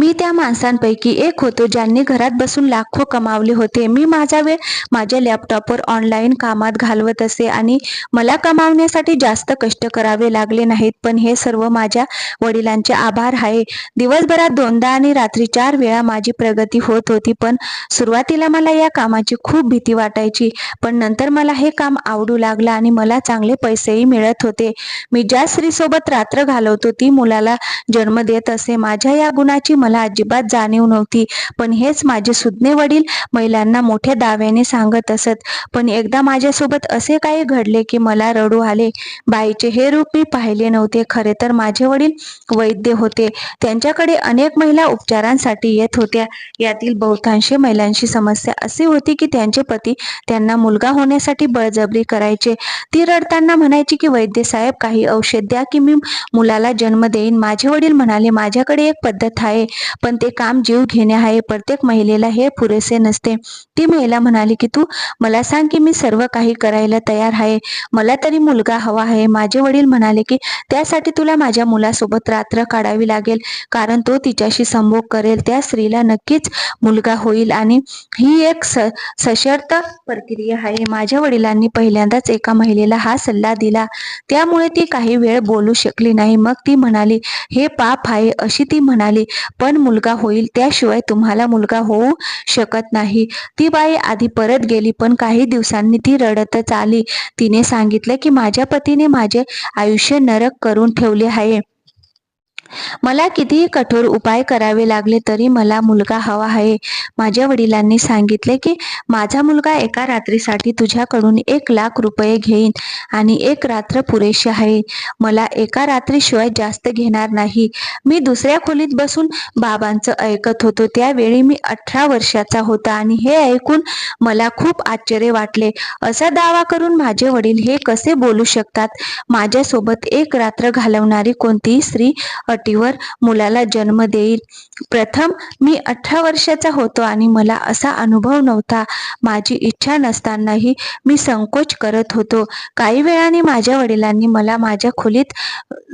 मी त्या माणसांपैकी एक होतो ज्यांनी घरात बसून लाखो कमावले होते. मी माझा वेळ माझ्या लॅपटॉपवर ऑनलाईन कामात घालवत असे आणि मला कमावण्यासाठी जास्त कष्ट करावे लागले नाहीत. पण हे सर्व माझ्या वडिलांचे आभार आहे. दिवसभरात दोनदा आणि रात्री चार वेळा माझी प्रगती होत होती पण सुरुवातीला मला या कामाची खूप भीती वाटायची. पण नंतर मला हे काम आवडू लागलं आणि मला चांगले पैसेही मिळत होते. मी ज्या स्त्रीसोबत रात्र घालवतो ती मुलाला जन्म देत असे. माझ्या या गुणाची मला मला अजिबात जाणीव नव्हती. पण हेच माझे सुज्ञे वडील महिलांना मोठ्या दाव्याने सांगत असत. पण एकदा माझ्यासोबत असे काही घडले की मला रडू आले. बाईचे हे रूप मी पाहिले नव्हते. खरे तर माझे वडील वैद्य होते. त्यांच्याकडे अनेक महिला उपचारांसाठी येत होत्या. यातील बहुतांशी महिलांची समस्या अशी होती की त्यांचे पती त्यांना मुलगा होण्यासाठी बळजबरी करायचे. ती रडताना म्हणायची की वैद्य साहेब काही औषध द्या की मी मुलाला जन्म देईन. माझे वडील म्हणाले माझ्याकडे एक पद्धत आहे. पण ते काम जीव घेणे आहे प्रत्येक महिलेला हे पुरेसे नसते. ती महिला म्हणाली की तू मला सांग की मी सर्व काही करायला तयार आहे. मला तरी मुलगा हवा आहे. माझे वडील म्हणाले की त्यासाठी तुला माझ्या मुलासोबत रात्र काढावी लागेल कारण तो तिच्याशी संभोग करेल. त्या स्त्रीला नक्कीच मुलगा होईल आणि ही एक स सशर्त प्रक्रिया आहे. माझ्या वडिलांनी पहिल्यांदाच एका महिलेला हा सल्ला दिला. त्यामुळे ती काही वेळ बोलू शकली नाही. मग ती म्हणाली हे पाप आहे अशी ती म्हणाली. पण पण मुलगा होईल त्याशिवाय तुम्हाला मुलगा होऊ शकत नाही. ती बाई आधी परत गेली पण काही दिवसांनी ती रडतच आली. तिने सांगितलं की माझ्या पतीने माझे आयुष्य नरक करून ठेवले आहे. मला कितीही कठोर उपाय करावे लागले तरी मला मुलगा हवा आहे. माझ्या वडिलांनी सांगितले की माझा मुलगा एका रात्रीसाठी तुझ्याकडून एक लाख रुपये घेईन आणि एक रात्र पुरेशी आहे. मला एका रात्रीशिवाय जास्त घेणार नाही. मी दुसऱ्या खोलीत बसून बाबांचं ऐकत होतो. त्यावेळी मी अठरा वर्षाचा होता आणि हे ऐकून मला खूप आश्चर्य वाटले. असा दावा करून माझे वडील हे कसे बोलू शकतात? माझ्यासोबत एक रात्र घालवणारी कोणतीही स्त्री अटीवर मुलाला जन्म देईल. प्रथम मी अठरा वर्षाचा होतो आणि मला असा अनुभव नव्हता. माझी इच्छा नसतानाही मी संकोच करत होतो. काही वेळाने माझ्या वडिलांनी मला माझ्या खोलीत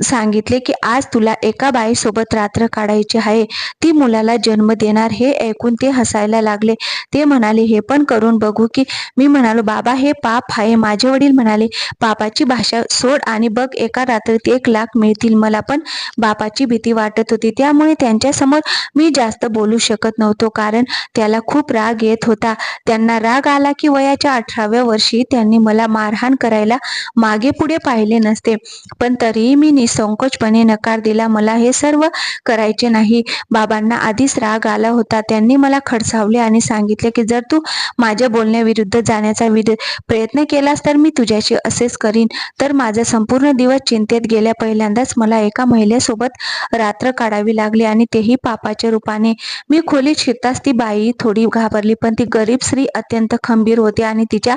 सांगितले की आज तुला एका बाईसोबत रात्र काढायची आहे. ती मुलाला जन्म देणार हे ऐकून ते हसायला लागले. ते म्हणाले हे पण करून बघू की मी म्हणालो बाबा हे पाप आहे. माझे वडील म्हणाले पापाची भाषा सोड आणि बघ एका रात्रीत एक लाख मिळतील. मला पण बापाची भीती वाटत होती. त्यामुळे त्यांच्यासमोर मी जास्त बोलू शकत नव्हतो कारण त्याला खूप राग येत होता. त्यांना राग आला की वयाच्या अठराव्या वर्षी त्यांनी मला मारहाण करायला मागे पुढे पाहिले नसते. पण तरीही मी निसंकोचपणे नकार दिला. मला हे सर्व करायचे नाही. बाबांना आधीच राग आला होता. त्यांनी मला खडसावले आणि सांगितले की जर तू माझ्या बोलण्याविरुद्ध जाण्याचा प्रयत्न केलास तर मी तुझ्याशी असेच करीन. तर माझा संपूर्ण दिवस चिंतेत गेल्या. पहिल्यांदाच मला एका महिलेसोबत रात्र काढावी लागली आणि तेही पापाच्या रूपाने. मी खोलीत शिरताच ती बाई थोडी घाबरली पण ती गरीब स्त्री अत्यंत खंबीर होती आणि तिच्या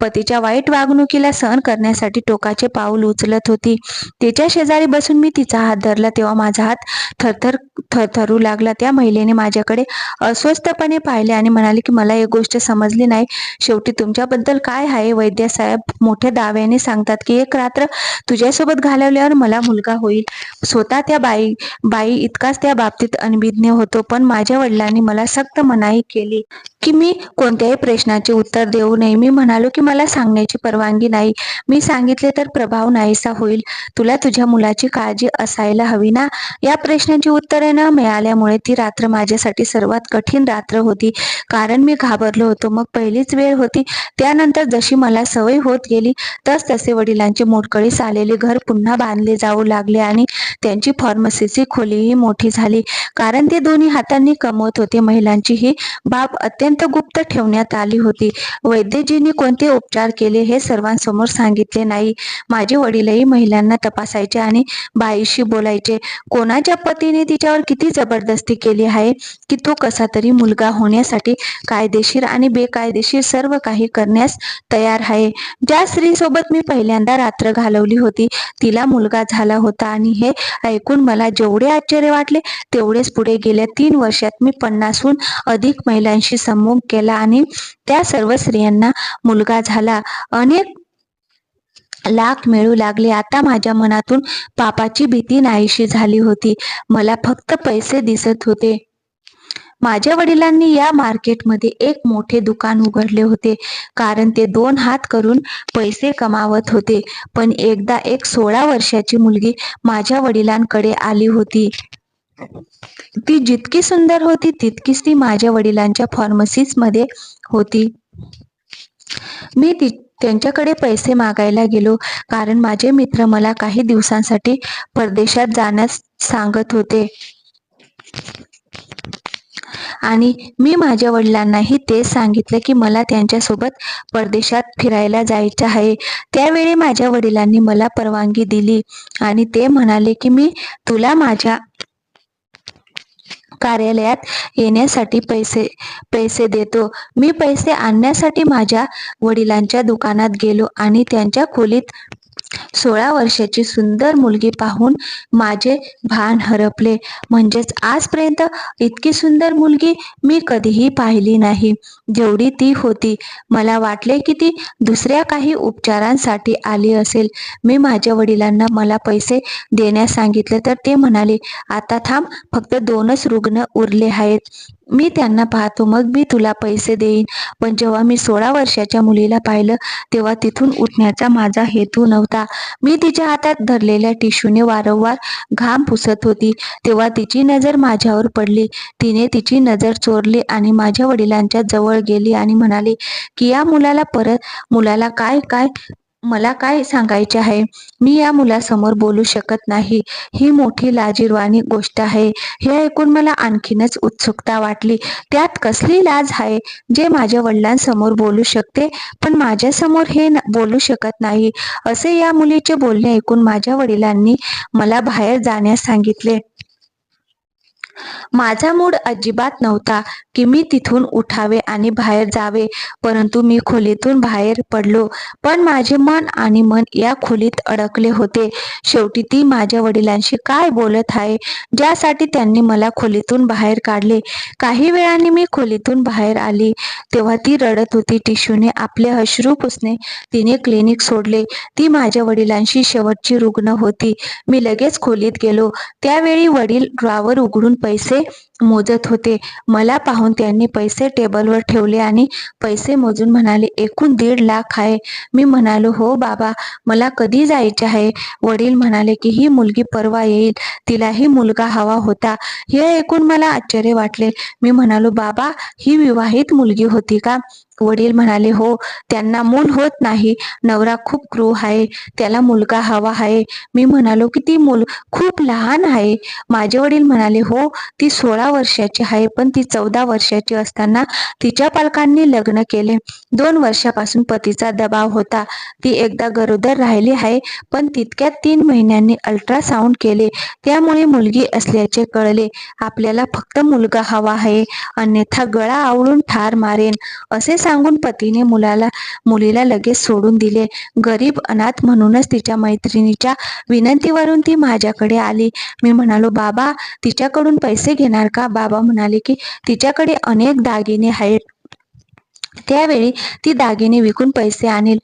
पतीच्या वाईट वागणुकीला सहन करण्यासाठी टोकाचे पाऊल उचलत होती. तिच्या शेजारी बसून मी तिचा हात धरला तेव्हा माझा हात थरथर थरथरू लागला. त्या महिलेने माझ्याकडे अस्वस्थपणे पाहिले आणि म्हणाले की मला एक गोष्ट समजली नाही. शेवटी तुमच्याबद्दल काय आहे? वैद्य साहेब मोठ्या दाव्याने सांगतात की एक रात्र तुझ्यासोबत घालवल्यावर मला मुलगा होईल. स्वतः त्या बाई बाई इतकाच त्या बाबतीत अनभिज्ञ होतो. पण माझ्या वडिलांनी मला सक्त मनाई केली की मी कोणत्याही प्रश्नाचे उत्तर देऊ नये. मी म्हणालो की मला सांगण्याची परवानगी नाही. मी सांगितले तर प्रभाव नाहीसा होईल. तुला तुझ्या मुलाची काळजी असायला हवी ना? या प्रश्नाची उत्तरे न मिळाल्यामुळे ती रात्र माझ्यासाठी सर्वात कठीण रात्र होती. कारण मी घाबरलो होतो. मग पहिलीच वेळ होती. त्यानंतर जशी मला सवय होत गेली तस तसे वडिलांचे मोडकळीस आलेले घर पुन्हा बांधले जाऊ लागले आणि त्यांची फार्मसीची खोलीही मोठी झाली. कारण ते दोन्ही हातांनी कमवत होते. महिलांची ही बाब अत्यंत गुप्त ठेवण्यात आली होती. वैद्यजींनी कोणते उपचार केले हे सर्वांसमोर सांगितले नाही. माझे वडीलही महिलांना तपासायचे आणि बाईशी बोलायचे. कोणाच्या पतीने तिच्यावर किती जबरदस्ती केली आहे? की तो कसा तरी मुलगा होण्यासाठी कायदेशीर आणि बेकायदेशीर सर्व काही करण्यास तयार आहे. ज्या स्त्रीसोबत मी पहिल्यांदा रात्र घालवली होती तिला मुलगा झाला होता आणि हे ऐकून मला जेवढे आश्चर्य वाटले तेवढेच पुढे गेल्या तीन वर्षात मी पन्नासहून अधिक महिलांशी संभोग केला आणि त्या सर्व स्त्रियांना मुलगा झाला. अनेक लाख मिळू लागले. आता माझ्या मनातून पापाची भीती नाहीशी झाली होती. मला फक्त पैसे दिसत होते. माझ्या वडिलांनी या मार्केटमध्ये एक मोठे दुकान उघडले होते कारण ते दोन हात करून पैसे कमावत होते. पण एकदा एक सोळा वर्षाची मुलगी माझ्या वडिलांकडे आली होती. ती जितकी सुंदर होती तितकीच ती माझ्या वडिलांच्या फार्मसीसमध्ये होती. मी ती त्यांच्याकडे पैसे मागायला गेलो कारण माझे मित्र मला काही दिवसांसाठी परदेशात जाण्यास सांगत होते. आणि मी माझ्या वडिलांनाही तेच सांगितले की मला त्यांच्यासोबत परदेशात फिरायला जायचं आहे. त्यावेळी माझ्या वडिलांनी मला परवानगी दिली आणि ते म्हणाले की मी तुला माझ्या कार्यालयात येण्यासाठी पैसे पैसे देतो. मी पैसे आणण्यासाठी माझ्या वडिलांच्या दुकानात गेलो आणि त्यांच्या खोलीत सोळा वर्षाची सुंदर मुलगी पाहून माझे भान हरपले. म्हणजेच आजपर्यंत इतकी सुंदर मुलगी मी कधीही पाहिली नाही. जेवढी ती होती मला वाटले की ती दुसऱ्या काही उपचारांसाठी आली असेल. मी माझ्या वडिलांना मला पैसे देण्यास सांगितले तर ते म्हणाले आता थांब फक्त दोनच रुग्ण उरले आहेत. मी त्यांना पाहतो मग मी तुला पैसे देईन. पण जेव्हा मी सोळा वर्षाच्या मुलीला पाहिलं तेव्हा तिथून उठण्याचा माझा हेतू नव्हता. मी तिच्या हातात धरलेल्या टिश्यूने वारंवार घाम पुसत होती. तेव्हा तिची नजर माझ्यावर पडली. तिने तिची नजर चोरली आणि माझ्या वडिलांच्या जवळ गेली आणि म्हणाली की या मुलाला परत? मुलाला काय काय मला काय सांगायचे आहे? मी या मुलासमोर बोलू शकत नाही. ही मोठी लाजीरवाणी गोष्ट आहे. हे ऐकून मला आणखीनच उत्सुकता वाटली. त्यात कसली लाज आहे? जे माझ्या वडिलांसमोर बोलू शकते पण माझ्यासमोर हे बोलू शकत नाही. असे या मुलीचे बोलणे ऐकून माझ्या वडिलांनी मला बाहेर जाण्यास सांगितले. माझा मूड अजिबात नव्हता की मी तिथून उठावे आणि बाहेर जावे परंतु मी खोलीतून बाहेर पडलो. पण माझे मन आणि मन या खोलीत अडकले होते. शेवटी ती माझ्या वडिलांशी काय बोलत आहे ज्यासाठी त्यांनी मला खोलीतून बाहेर काढले. काही वेळाने मी खोलीतून बाहेर आली. तेव्हा ती रडत होती टिशूने आपले अश्रू पुसणे तिने क्लिनिक सोडले. ती माझ्या वडिलांशी शेवटची रुग्ण होती. मी लगेच खोलीत गेलो. त्यावेळी वडील ड्रॉवर उघडून पैसे मोजत होते. मला पाहून त्यांनी पैसे टेबलवर ठेवले आणि पैसे मोजून म्हणाले एकूण दीड लाख आहे. मी म्हणालो हो बाबा मला कधी जायचे आहे? वडील म्हणाले की ही मुलगी परवा येईल. तिलाही मुलगा हवा होता. हे ऐकून मला आश्चर्य वाटले. मी म्हणालो बाबा ही विवाहित मुलगी होती का? वडील म्हणाले हो त्यांना मूल होत नाही. नवरा खूप क्रूर आहे. त्याला मुलगा हवा आहे. मी म्हणालो की ती मूल खूप लहान आहे. माझे वडील म्हणाले हो ती सोळा वर्षाची आहे पण ती चौदा वर्षाची असताना तिच्या पालकांनी लग्न केले. दोन वर्षापासून पतीचा दबाव होता. ती एकदा गरोदर राहिली आहे पण तितक्या तीन महिन्यांनी अल्ट्रासाऊंड केले. त्यामुळे मुलगी असल्याचे कळले. आपल्याला फक्त मुलगा हवा आहे. अन्यथा गळा आवळून ठार मारेन. असे सांगून पतीने मुलाला मुलीला लगेच सोडून दिले. गरीब अनाथ म्हणूनच तिच्या मैत्रिणीच्या विनंतीवरून ती माझ्याकडे आली. मी म्हणालो बाबा तिच्याकडून पैसे घेणार का? बाबा म्हणाले की तिच्याकडे अनेक दागिने आहेत. त्यावेळी ती दागिने विकून पैसे आणेल.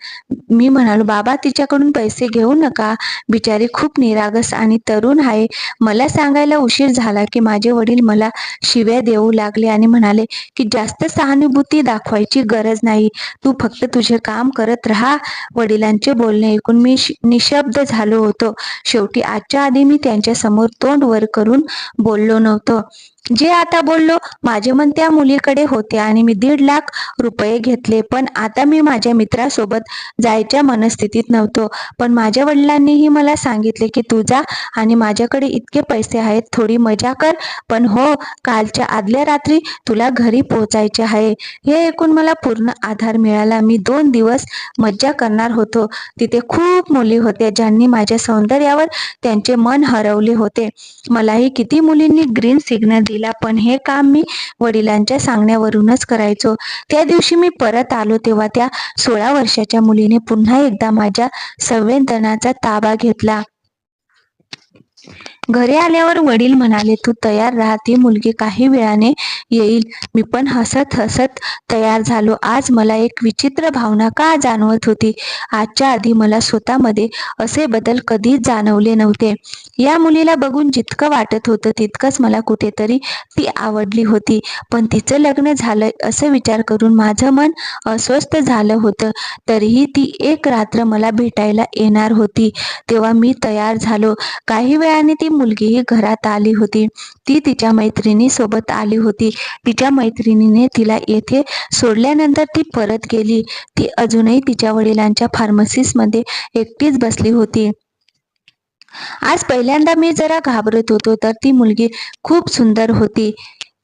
मी म्हणालो बाबा तिच्याकडून पैसे घेऊ नका. बिचारी खूप निरागस आणि तरुण आहे. मला सांगायला उशीर झाला की माझे वडील मला शिव्या देऊ लागले आणि म्हणाले की जास्त सहानुभूती दाखवायची गरज नाही. तू फक्त तुझे काम करत राहा. वडिलांचे बोलणे ऐकून मी निशब्द झालो होतो. शेवटी आजच्या आधी मी त्यांच्यासमोर तोंड वर करून बोललो नव्हतो. जे आता बोललो माझे मन त्या मुलीकडे होते आणि मी दीड लाख रुपये घेतले. पण आता मी माझ्या मित्रासोबत जायच्या मनस्थितीत नव्हतो. पण माझ्या वडिलांनीही मला सांगितले की तुझा आणि माझ्याकडे इतके पैसे आहेत थोडी मजा कर. पण हो कालच्या आदल्या रात्री तुला घरी पोहोचायचे आहे. हे ऐकून मला पूर्ण आधार मिळाला. मी दोन दिवस मज्जा करणार होतो. तिथे खूप मुली होत्या ज्यांनी माझ्या सौंदर्यावर त्यांचे मन हरवले होते. मलाही किती मुलींनी ग्रीन सिग्नल दिला. पण हे काम मी वडिलांच्या सांगण्यावरूनच करायचो. त्या दिवशी मी परत आलो तेव्हा त्या सोळा वर्षाच्या मुलीने पुन्हा एकदा माझ्या संवेदनाचा ताबा घेतला. घरी आल्यावर वडील म्हणाले तू तयार राहा ती मुलगी काही वेळाने येईल. मी पण हसत हसत तयार झालो. आज मला एक विचित्र भावना का जाणवत होती? आजच्या आधी मला स्वतःमध्ये असे बदल कधीच जाणवले नव्हते. या मुलीला बघून जितकं वाटत होतं तितकंच मला कुठेतरी ती आवडली होती. पण तिचं लग्न झालं असं विचार करून माझं मन अस्वस्थ झालं होतं. तरीही ती एक रात्र मला भेटायला येणार होती. तेव्हा मी तयार झालो. काही वेळाने ती मुलगीही घरात आली होती. ती तिच्या मैत्रिणी सोबत आली होती. तिच्या मैत्रिणीने तिला येथे सोडल्यानंतर ती परत गेली. ती अजूनही तिच्या वडिलांच्या फार्मसिसमध्ये एकटीच बसली होती. आज पहिल्यांदा मी जरा घाबरत होतो तर ती मुलगी खूप सुंदर होती.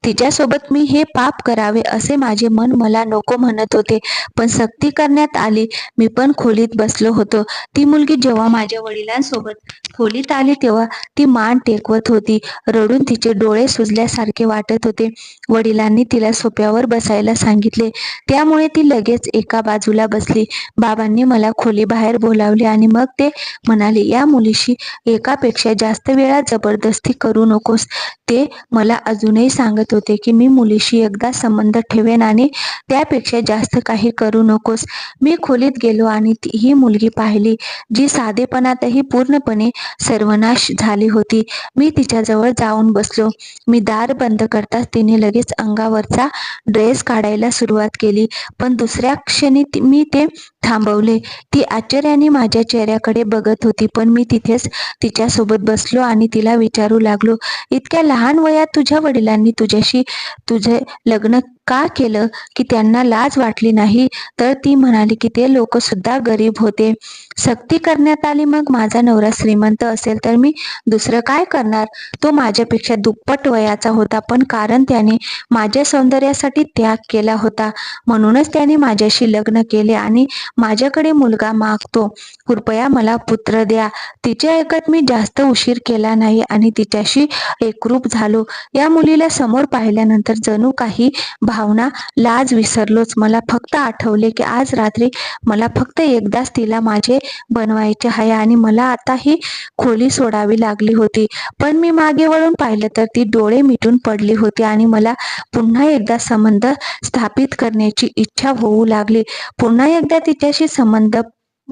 तिच्यासोबत मी हे पाप करावे असे माझे मन मला नको म्हणत होते. पण सक्ती करण्यात आली. मी पण खोलीत बसलो होतो. ती मुलगी जेव्हा माझ्या वडिलांसोबत खोलीत आली तेव्हा ती मान टेकवत होती. रडून तिचे डोळे सुजल्यासारखे वाटत होते. वडिलांनी तिला सोप्यावर बसायला सांगितले. त्यामुळे ती लगेच एका बाजूला बसली. बाबांनी मला खोली बाहेर बोलावले आणि मग ते म्हणाले या मुलीशी एकापेक्षा जास्त वेळा जबरदस्ती करू नकोस. ते मला अजूनही सांगत होते की मी मुलीशी एकदा संबंध ठेवेन आणि त्यापेक्षा जास्त काही करू नकोस. मी खोलीत गेलो आणि ही मुलगी पाहिली जी साधेपणातही पूर्णपणे सर्वनाश झाली होती. मी तिच्याजवळ जाऊन बसलो. मी दार बंद करताच तिने लगेच अंगावरचा ड्रेस काढायला सुरुवात केली पण दुसऱ्या क्षणी मी ते थांबवले. ती आश्चर्याने माझ्या चेहऱ्याकडे बघत होती पण मी तिथेच तिच्यासोबत बसलो आणि तिला विचारू लागलो इतक्या लहान वयात तुझ्या वडिलांनी तुझ्याशी तुझे लग्न का केलं की त्यांना लाज वाटली नाही? तर ती म्हणाली की ते लोक सुद्धा गरीब होते. सक्ती करण्यात आली मग? माझा नवरा श्रीमंत असेल तर मी दुसरं काय करणार? तो माझ्यापेक्षा दुप्पट वयाचा होता पण कारण त्याने माझ्या सौंदर्यासाठी त्याग केला होता. म्हणूनच त्याने माझ्याशी लग्न केले आणि माझ्याकडे मुलगा मागतो. कृपया मला पुत्र द्या. तिच्या ऐकत मी जास्त उशीर केला नाही आणि तिच्याशी एकरूप झालो. या मुलीला समोर पाहिल्यानंतर जणू काही भावना लाज विसरलोच. मला फक्त आठवले की आज रात्री मला फक्त एकदाच तिला माझे बनवायचे आहे आणि मला आता ही खोली सोडावी लागली होती. पण मी मागे वळून पाहिलं तर ती डोळे मिटून पडली होती आणि मला पुन्हा एकदा संबंध स्थापित करण्याची इच्छा होऊ लागली. पुन्हा एकदा तिच्याशी संबंध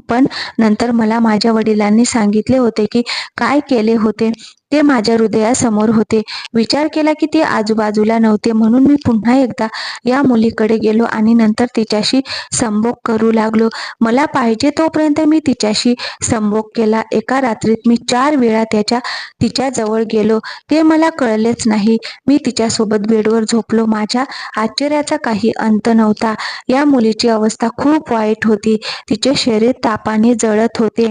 पण नंतर मला माझ्या वडिलांनी सांगितले होते की काय केले होते? ते माझ्या हृदयासमोर होते. विचार केला की ते आजूबाजूला नव्हते म्हणून मी पुन्हा एकदा या मुलीकडे गेलो आणि नंतर तिच्याशी संभोग करू लागलो. मला पाहिजे तोपर्यंत मी तिच्याशी संभोग केला. एका रात्रीत मी चार वेळा त्याच्या तिच्या जवळ गेलो. ते मला कळलेच नाही. मी तिच्यासोबत बेडवर झोपलो. माझ्या आश्चर्याचा काही अंत नव्हता. या मुलीची अवस्था खूप वाईट होती. तिचे शरीर तापाने जळत होते.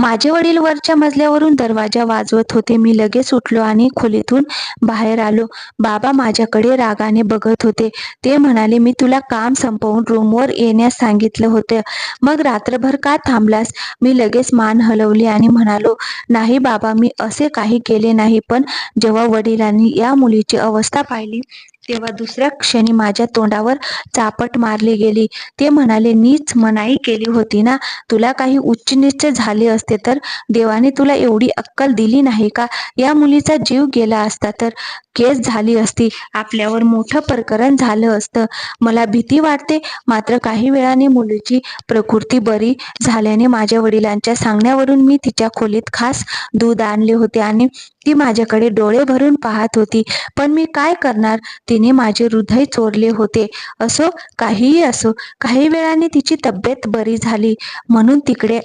माझे वडील वरच्या मजल्यावरून दरवाजा वाजवत होते. मी लगेच उठलो आणि खोलीतून बाहेर आलो. बाबा माझ्याकडे रागाने बघत होते. ते म्हणाले मी तुला काम संपवून रूमवर येण्यास सांगितलं होतं. मग रात्रभर का थांबलास? मी लगेच मान हलवली आणि म्हणालो नाही बाबा मी असे काही केले नाही. पण जेव्हा वडिलांनी या मुलीची अवस्था पाहिली तेव्हा दुसऱ्या क्षणी माझ्या तोंडावर चापट मारली गेली. ते म्हणाले नीच मनाई केली होती ना? तुला काही उच्च नीच झाले असते तर? देवाने तुला एवढी अक्कल दिली नाही का? या मुलीचा जीव गेला असता तर? केस झाली असती. आपल्यावर मोठं प्रकरण झालं असतं. मला भीती वाटते. मात्र काही वेळाने मुलीची प्रकृती बरी झाल्याने माझ्या वडिलांच्या सांगण्यावरून मी तिच्या खोलीत खास दूध आणले होते आणि ती माझ्याकडे डोळे भरून पाहत होती. पण मी काय करणार? तिने माझे हृदय चोरले होते. असो काहीही असो काही वेळाने तिची तब्येत बरी झाली. म्हणून तिकडे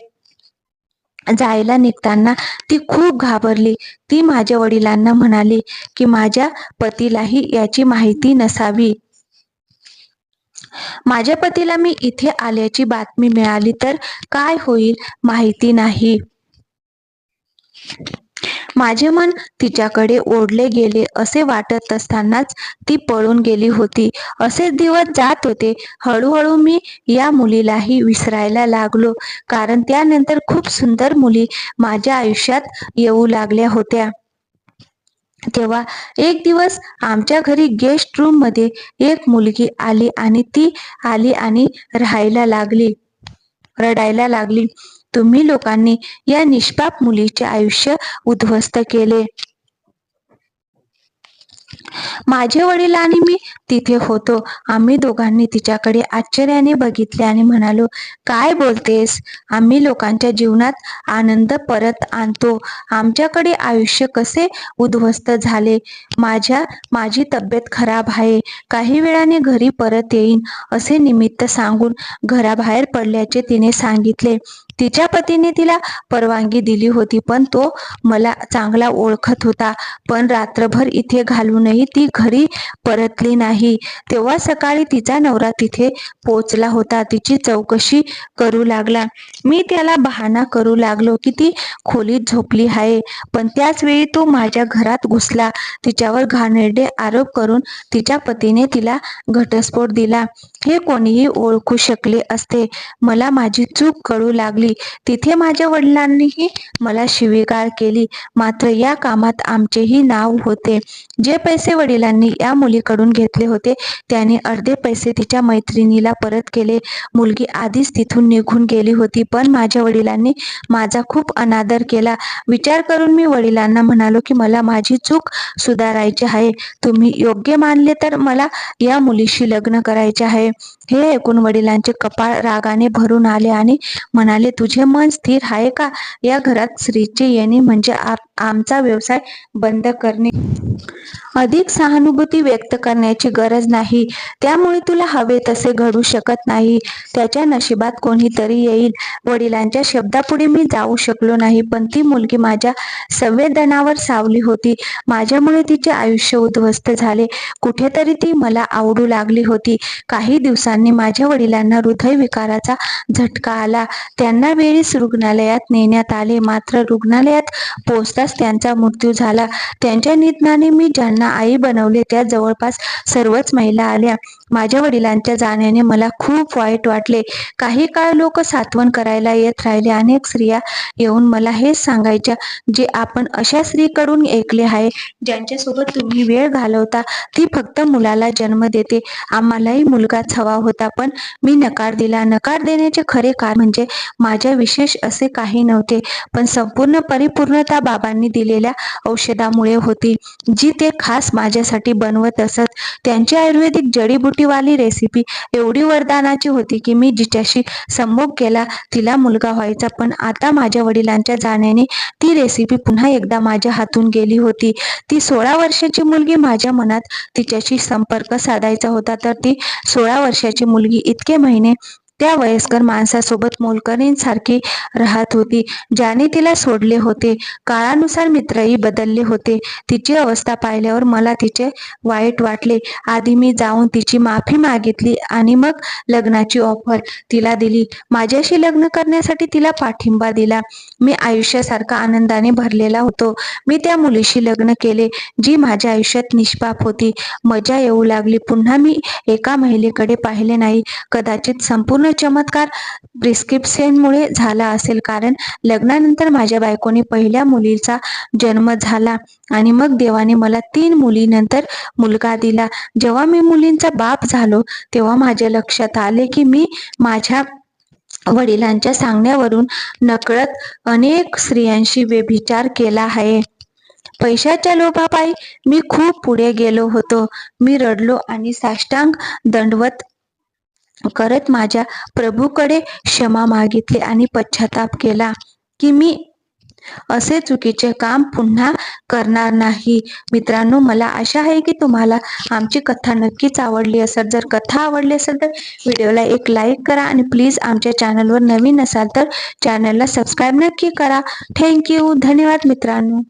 जायला निघताना ती खूप घाबरली. ती माझ्या वडिलांना म्हणाली की माझ्या पतीलाही याची माहिती नसावी. माझ्या पतीला मी इथे आल्याची बातमी मिळाली तर काय होईल माहिती नाही. माझे मन तिच्याकडे ओढले गेले असे वाटत असतानाच ती पळून गेली होती. असे दिवस जात होते. हळूहळू मी या मुलीलाही विसरायला लागलो. कारण त्यानंतर खूप सुंदर मुली माझ्या आयुष्यात येऊ लागल्या होत्या. तेव्हा एक दिवस आमच्या घरी गेस्ट रूममध्ये एक मुलगी आली आणि ती आली आणि राहायला लागली रडायला लागली. तुम्ही लोकांनी या निष्पाप मुलीचे आयुष्य उद्ध्वस्त केले. माझे वडील आणि मी तिथे होतो. आम्ही दोघांनी तिच्याकडे आश्चर्याने बघितले आणि म्हणालो काय बोलतेस? आम्ही लोकांच्या जीवनात आनंद परत आणतो. आमच्याकडे आयुष्य कसे उद्ध्वस्त झाले? माझ्या माझी तब्येत खराब आहे. काही वेळाने घरी परत येईन असे निमित्त सांगून घराबाहेर पडल्याचे तिने सांगितले. तिच्या पतीने तिला परवानगी दिली होती पण तो मला चांगला ओळखत होता. पण रात्रभर इथे घालूनही ती घरी परतली नाही. तेव्हा सकाळी तिचा नवरा तिथे पोचला होता. तिची चौकशी करू लागला. मी त्याला बहाणा करू लागलो की ती खोलीत झोपली आहे. पण त्याच वेळी तो माझ्या घरात घुसला. तिच्यावर घाणेरडे आरोप करून तिच्या पतीने तिला घटस्फोट दिला. हे कोणीही ओळखू शकले असते. मला माझी चूक कळू लागली. तिथे माझ्या वडिलांनीही मला शिवीगाळ केली. मात्र या कामात आमचेही नाव होते. जे पैसे वडिलांनी या मुलीकडून घेतले होते त्याने अर्धे पैसे तिच्या मैत्रिणीला परत केले. मुलगी आधीच तिथून निघून गेली होती पण माझ्या वडिलांनी माझा खूप अनादर केला. विचार करून मी वडिलांना म्हणालो की मला माझी चूक सुधारायची आहे. तुम्ही योग्य मानले तर मला या मुलीशी लग्न करायचे आहे. हे ऐकून वडिलांचे कपाळ रागाने भरून आले आणि म्हणाले तुझे मन स्थिर आहे का? या घरात स्त्रीचे येणे म्हणजे आमचा व्यवसाय बंद करणे. अधिक सहानुभूती व्यक्त करण्याची गरज नाही. त्यामुळे तुला हवे तसे घडू शकत नाही. त्याच्या नशिबात कोणीतरी येईल. वडिलांच्या शब्दापुढे मी जाऊ शकलो नाही पण ती मुलगी माझ्या संवेदनावर सावली होती. माझ्यामुळे तिचे आयुष्य उद्ध्वस्त झाले. कुठेतरी ती मला आवडू लागली होती. काही दिवसांनी माझ्या वडिलांना हृदयविकाराचा झटका आला. त्यांना वेळीच रुग्णालयात नेण्यात आले. मात्र रुग्णालयात पोहोचताच त्यांचा मृत्यू झाला. त्यांच्या निधनाने मी ज्यांना आई बनवले. त्या जवळपास सर्वच महिला आल्या. माझ्या वडिलांच्या जाण्याने मला खूप वाईट वाटले. काही काळ लोक सातवण करायला येत राहिले. अनेक स्त्रिया येऊन मला हेच सांगायच्या जे आपण अशा स्त्रीकडून ऐकले आहे ज्यांच्यासोबत तुम्ही वेळ घालवता ती फक्त मुलाला जन्म देते. आम्हालाही मुलगाच हवा होता पण मी नकार दिला. नकार देण्याचे खरे कारण म्हणजे माझ्या विशेष असे काही नव्हते पण संपूर्ण परिपूर्णता बाबांनी दिलेल्या औषधामुळे होती जी ते खास माझ्यासाठी बनवत असत. त्यांची आयुर्वेदिक जडीबुटी जडीबुटीवाली रेसिपी एवढी वरदानाची होती की मी जिच्याशी संभोग केला तिला मुलगा व्हायचा. पण आता माझ्या वडिलांच्या जाण्याने ती रेसिपी पुन्हा एकदा माझ्या हातून गेली होती. ती सोळा वर्षाची मुलगी माझ्या मनात तिच्याशी संपर्क साधायचा होता. तर ती सोळा वर्षाची मुलगी इतके महिने त्या वयस्कर माणसासोबत मोलकरींसारखी राहत होती ज्याने तिला सोडले होते. काळानुसार मित्रही बदलले होते. तिची अवस्था पाहिल्यावर मला तिचे वाईट वाटले. आधी मी जाऊन तिची माफी मागितली आणि मग लग्नाची ऑफर तिला दिली. माझ्याशी लग्न करण्यासाठी तिला पाठिंबा दिला. मी आयुष्यासारखा आनंदाने भरलेला होतो. मी त्या मुलीशी लग्न केले जी माझ्या आयुष्यात निष्पाप होती. मजा येऊ लागली. पुन्हा मी एका महिलेकडे पाहिले नाही. कदाचित संपूर्ण चमत्कार प्रिस्क्रिप्शनमुळे झाला असेल. कारण लग्नानंतर माझ्या बायकोने पहिल्या मुलीचा जन्म झाला आणि मग देवाने मला तीन मुलीनंतर मुलगा दिला. जेव्हा मी मुलींचा बाप झालो तेव्हा माझ्या लक्षात आले की मी माझ्या वडिलांच्या सांगण्यावरून नकळत अनेक स्त्रियांशी व्यभिचार केला आहे. पैशाच्या लोभापायी मी खूप पुढे गेलो होतो. मी रडलो आणि साष्टांग दंडवत करत माझ्या प्रभूकडे क्षमा मागितली आणि पश्चाताप केला की मी असे चुकीचे काम पुन्हा करणार नाही. मित्रांनो मला आशा आहे की तुम्हाला आमची कथा नक्कीच आवडली असेल. जर कथा आवडली असेल तर व्हिडिओला एक लाईक करा आणि प्लीज आमच्या चॅनलवर नवीन असाल तर चॅनलला सबस्क्राईब नक्की करा. थँक्यू धन्यवाद मित्रांनो.